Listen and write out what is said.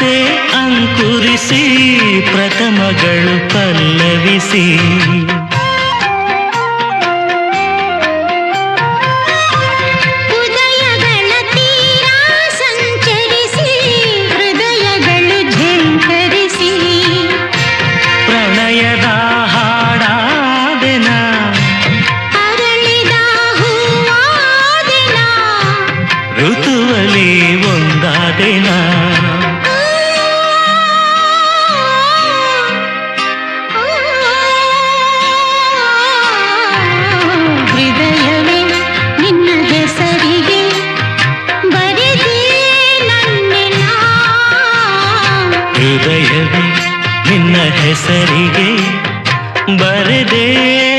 ಆಸೆ ಅಂಕುರಿಸಿ ಪ್ರಥಮಗಳು ಪಲ್ಲವಿಸಿ ಉದಯಗಳ ತೀರ ಹೃದಯವೇ ನಿನ್ನ ಹೆಸರಿಗೆ ಬರೆದೇ.